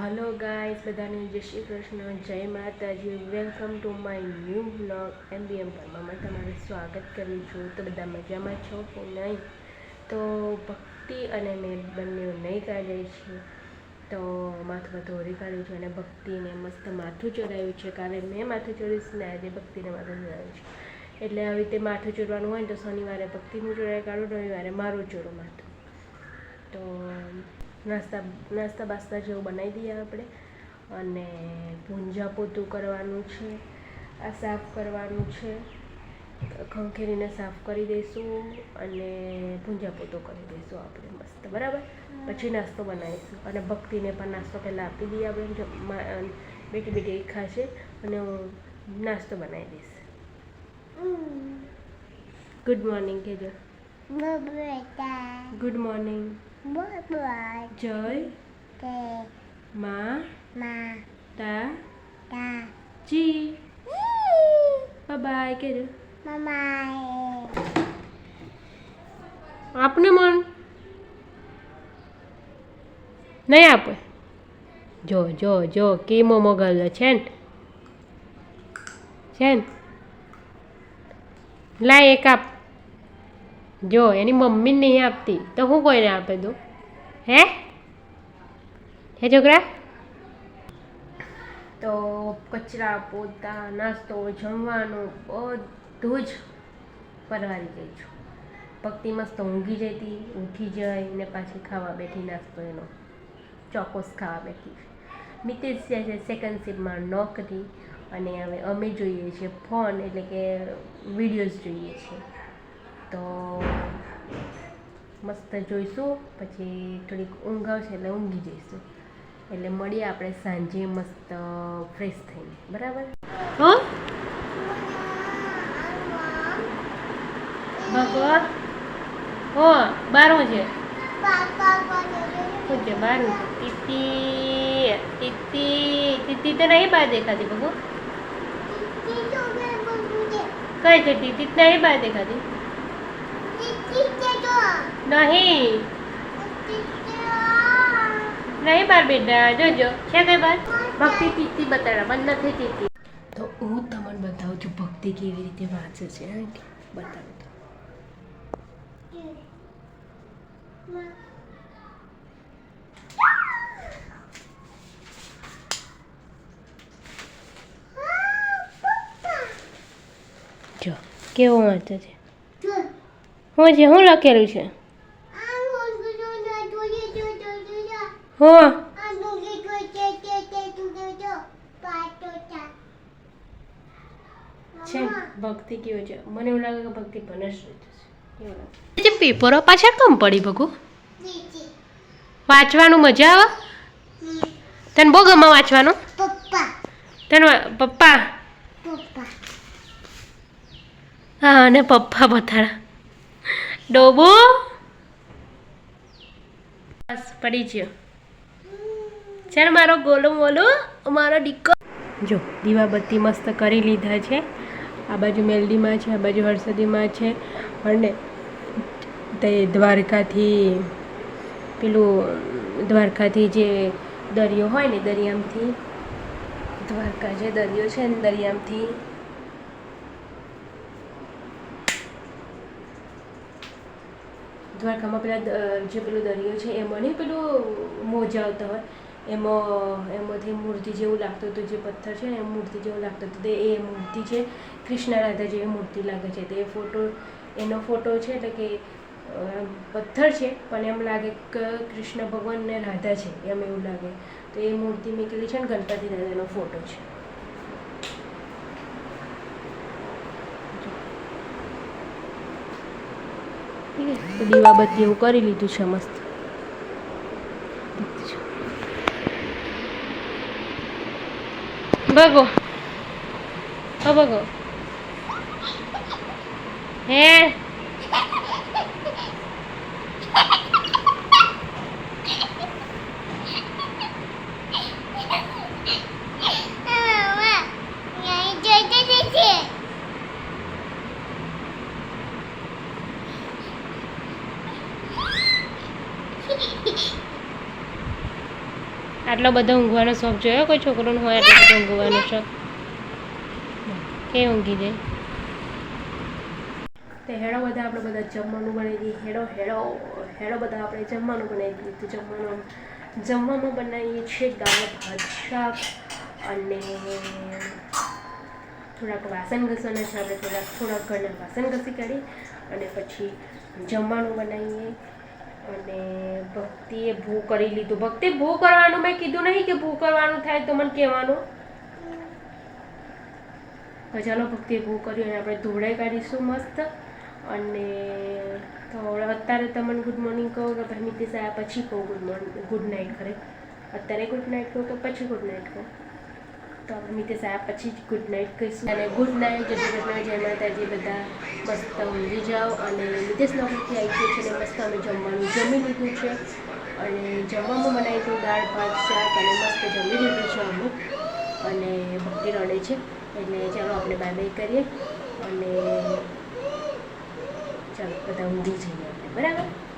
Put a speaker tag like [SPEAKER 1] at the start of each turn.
[SPEAKER 1] Hello guys બધાને જય શ્રી કૃષ્ણ, જય માતાજી welcome to my new blog MBM પરમાં તમારું સ્વાગત કરું છું. તો બધા મજામાં છો કે નહીં? તો ભક્તિ અને મેં બંને નહીં કાઢે છે. તો માથું બધું ઓરી કાઢ્યું છે અને ભક્તિને મસ્ત માથું ચડાવ્યું છે. કાલે મેં માથું ચોરીશ ને આજે ભક્તિને માથું ચડાવ્યું છે. એટલે આવી રીતે માથું ચોરવાનું હોય ને તો શનિવારે ભક્તિનું ચોરાય કાઢું, રવિવારે મારું ચોડું માથું. તો નાસ્તા નાસ્તા બાસ્તા જેવું બનાવી દઈએ આપણે. અને ભૂંજા પોતું કરવાનું છે આ સાફ કરવાનું છે. ખંખેરીને સાફ કરી દઈશું અને ભૂંજા પોતું કરી દઈશું આપણે મસ્ત બરાબર? પછી નાસ્તો બનાવીશું. અને ભક્તિને પણ નાસ્તો પહેલાં આપી દઈએ આપણે બેટી બેટી ખાશે અને હું નાસ્તો બનાવી દઈશ. ગુડ મોર્નિંગ કહેજો ગુડ મોર્નિંગ જય મા તા જી બાય કહેજો આપને મન નહીં આપે જો જો જો કેમો મોગલ છે ને છે ને લાય એક આપ જો, એની મમ્મી નહીં આપતી, તો હું કોઈને આપે દઉં હે? હે છોકરા? તો કચરા, પોતા, નાસ્તો, જમવાનું, બધું જ પરવારી ગઈ છું. ભક્તિ મસ્ત ઊંઘી જતી, ઉઠી જાય, ને પાછી ખાવા બેઠી નાસ્તો એનો. ચોકોસ ખાવા બેઠી. મિતેશ જાય છે સેકન્ડ શિપમાં નોકરી, અને હવે અમે જોઈએ છીએ ફોન એટલે કે વિડીયોઝ જોઈએ છીએ. તો મસ્ત જોઈશું. પછી થોડીક ઊંઘ આવશે એટલે ઊંઘી જઈશું. એટલે મળીએ આપણે સાંજે મસ્ત ફ્રેશ થઈને. બરાબર? હો? ભગવા હો બારું છે. શું છે બારું છે તીતી તીતી તીતી તો નહીં બહાર દેખાતી બગુ કઈ છે તીતી નહીં બહાર દેખાતી? નહીં. નહીં બાર બેટા, જોજો, છે કઈ બાર ભક્તિ પીતી બતાડા બંધ નથી પીતી તો હું તમને બતાવું છું, ભક્તિ કેવી રીતે વાંચે છે બતાવું તો. જો, કેવો વાંચે છે? હું જે હું લખેલું છે? હું. છે. ભક્તિ કેવું છે? મને એવું લાગે કે ભક્તિ ભણેશ એવું પેપરો પાછળ કમ પડી ભગુ? વાંચવાનું મજા આવે? તને બહુ ગમે વાંચવાનું? તને પપ્પા? હા અને પપ્પા બતાડા ડોબો? બસ, પડી ગયો. ચાલ મારો ગોલું મોલો મારો ડીકો. જો, દીવાબત્તી મસ્ત કરી લીધા છે. આ બાજુ મેલડીમાં છે, આ બાજુ હર્ષદીમાં છે. અને તે દ્વારકાથી પેલું દ્વારકાથી જે દરિયો હોય ને દરિયામથી, દ્વારકા જે દરિયો છે ને દરિયામથી દ્વારકામાં પેલા જે પેલો દરિયો છે, એમાં નહીં પેલું મોજા આવતા હોય? એમાં, એમાંથી મૂર્તિ જેવું લાગતું હતું જે પથ્થર છે એ મૂર્તિ જેવું લાગતું હતું તે એ મૂર્તિ છે કૃષ્ણ રાધા જેવી મૂર્તિ લાગે છે. તે ફોટો, એનો ફોટો છે એટલે કે પથ્થર છે, પણ એમ લાગે કે કૃષ્ણ ભગવાન ને રાધા છે, એમ એવું લાગે. તો એ મૂર્તિ મૂકેલી છે ને, ગણપતિ દાદાનો ફોટો છે. ઠીક છે તો એવું કરી લીધું છે મસ્ત. ભગો. ભગો. હે? આટલો બધો ઊંઘવાનો શોખ જોયો કોઈ છોકરોનો હોય આટલો બધો ઊંઘવાનો શોખ? કે ઊંઘી જાય? તો હેડો બધા આપણે બધા જમવાનું બનાવી દઈએ. હેડો હેડો હેડો બધા આપણે જમવાનું બનાવી તો જમવાનું, જમવામાં બનાવીએ છીએ દાળ, ભાત, શાક અને થોડાક વાસણ ઘસવાના છે. આપણે થોડાક થોડાક ઘરના વાસણ ઘસી કાઢી અને પછી જમવાનું બનાવીએ. અને ભક્તિએ ભૂ કરી લીધું. ભક્તિ ભૂ કરવાનું મેં કીધું નહીં કે ભૂ કરવાનું થાય તો મને કહેવાનું. ગજાનો ભક્તિએ ભૂ કર્યું અને આપણે ધોળાઈ કાઢીશું મસ્ત. અને થોડા અત્યારે તમને ગુડ મોર્નિંગ કહો કે ભાઈ મિતિશ આવ્યા પછી કહું ગુડ મોર્નિંગ ગુડ નાઇટ કરે. અત્યારે ગુડ નાઇટ કહું કે પછી ગુડ નાઇટ કહું? તો આપણે મિતેશ આ પછી જ ગુડ નાઇટ કહીશું. અને ગુડ નાઇટ જય ગુડ નાઇટ જય માતાજી, બધા મસ્ત ઊંઘી જાઓ. અને મિતેશ નોકરીથી આવી ગયો છે અને મસ્ત અમે જમવાનું જમી લીધું છે. અને જમવામાં બનાવી હતું દાળ, ભાત, શાક અને મસ્ત જમી લીધું છે અમે અને ભક્તિ રડે છે. એટલે ચાલો આપણે બાય બાય કરીએ. અને ચાલો, બધા ઊંઘી જઈએ આપણે. બરાબર?